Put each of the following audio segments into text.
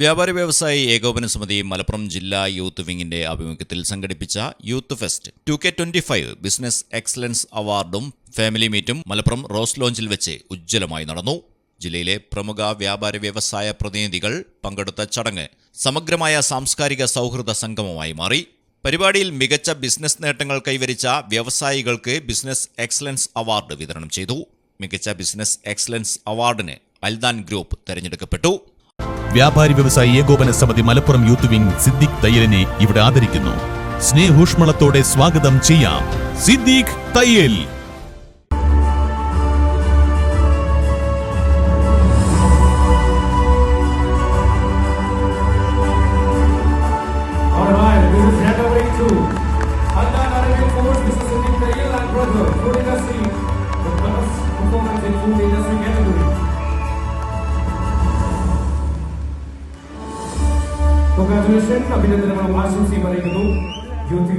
വ്യാപാരി വ്യവസായി ഏകോപന സമിതി മലപ്പുറം ജില്ലാ യൂത്ത് വിങ്ങിന്റെ ആഭിമുഖ്യത്തിൽ സംഘടിപ്പിച്ച youth fest two K twenty five business excellence അവാർഡും ഫാമിലി മീറ്റും മലപ്പുറം റോസ് ലോഞ്ചിൽ വെച്ച് ഉജ്ജ്വലമായി നടന്നു. ജില്ലയിലെ പ്രമുഖ വ്യാപാര വ്യവസായ പ്രതിനിധികൾ പങ്കെടുത്ത ചടങ്ങ് സമഗ്രമായ സാംസ്കാരിക സൗഹൃദ സംഗമമായി മാറി. പരിപാടിയിൽ മികച്ച ബിസിനസ് നേട്ടങ്ങൾ കൈവരിച്ച വ്യവസായികൾക്ക് ബിസിനസ് എക്സലൻസ് അവാർഡ് വിതരണം ചെയ്തു. മികച്ച ബിസിനസ് എക്സലൻസ് അവാർഡിന് അൽദാൻ ഗ്രൂപ്പ് തെരഞ്ഞെടുക്കപ്പെട്ടു. വ്യാപാരി വ്യവസായി ഏകോപന സമിതി മലപ്പുറം യൂത്ത് വിംഗ് സിദ്ദിഖ് തയ്യലിനെ ഇവിടെ ആദരിക്കുന്നു സ്നേഹൂഷ്മളത്തോടെ സ്വാഗതം ചെയ്യാം സിദ്ദീഖ് തയ്യൽ Alright, this is January 2. Handan Arabic Force, this is Indeed Tayyal and Brother, food industry. അഭിനന്ദനങ്ങളും. യൂത്ത്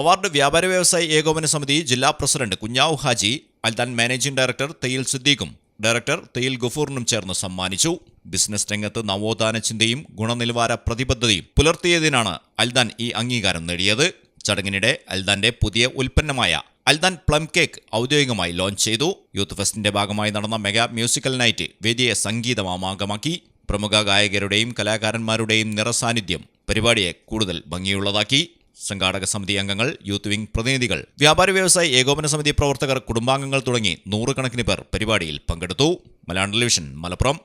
അവാർഡ് വ്യാപാര വ്യവസായി ഏകോപന സമിതി ജില്ലാ president Kunhavu Haji Aldan managing director Theyil സിദ്ദീഖും director Theyil ഗഫൂറിനും ചേർന്ന് സമ്മാനിച്ചു. ബിസിനസ് രംഗത്ത് നവോത്ഥാന ചിന്തയും ഗുണനിലവാര പ്രതിബദ്ധതയും പുലർത്തിയതിനാണ് അൽദാൻ ഈ അംഗീകാരം നേടിയത്. ചടങ്ങിനിടെ അൽദാന്റെ പുതിയ ഉൽപ്പന്നമായ അൽദാൻ പ്ലം കേക്ക് ഔദ്യോഗികമായി ലോഞ്ച് ചെയ്തു. യൂത്ത് ഫെസ്റ്റിന്റെ ഭാഗമായി നടന്ന മെഗാ മ്യൂസിക്കൽ നൈറ്റ് വേദിയെ സംഗീതമാമാകമാക്കി പ്രമുഖ ഗായകരുടെയും കലാകാരന്മാരുടെയും നിറസാന്നിധ്യം പരിപാടിയെ കൂടുതൽ ഭംഗിയുള്ളതാക്കി. സംഘാടക സമിതി അംഗങ്ങൾ യൂത്ത് വിംഗ് പ്രതിനിധികൾ വ്യാപാര വ്യവസായ ഏകോപന സമിതി പ്രവർത്തകർ കുടുംബാംഗങ്ങൾ തുടങ്ങി നൂറുകണക്കിന് പേർ പരിപാടിയിൽ പങ്കെടുത്തു. മലയാളം ടെലിവിഷൻ മലപ്പുറം.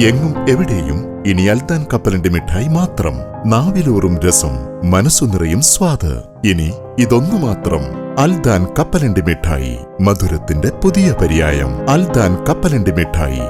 എങ്ങും എവിടെയും ഇനി അൽത്താൻ കപ്പലിന്റെ മിഠായി മാത്രം. നാവിലൂറും രസം മനസ്സു നിറയും സ്വാദ്. ഇനി ഇതൊന്നു മാത്രം. അൽദാൻ കപ്പലണ്ടി മിഠായി മധുരത്തിന്റെ പുതിയ പര്യായം. അൽദാൻ കപ്പലണ്ടി മിഠായി.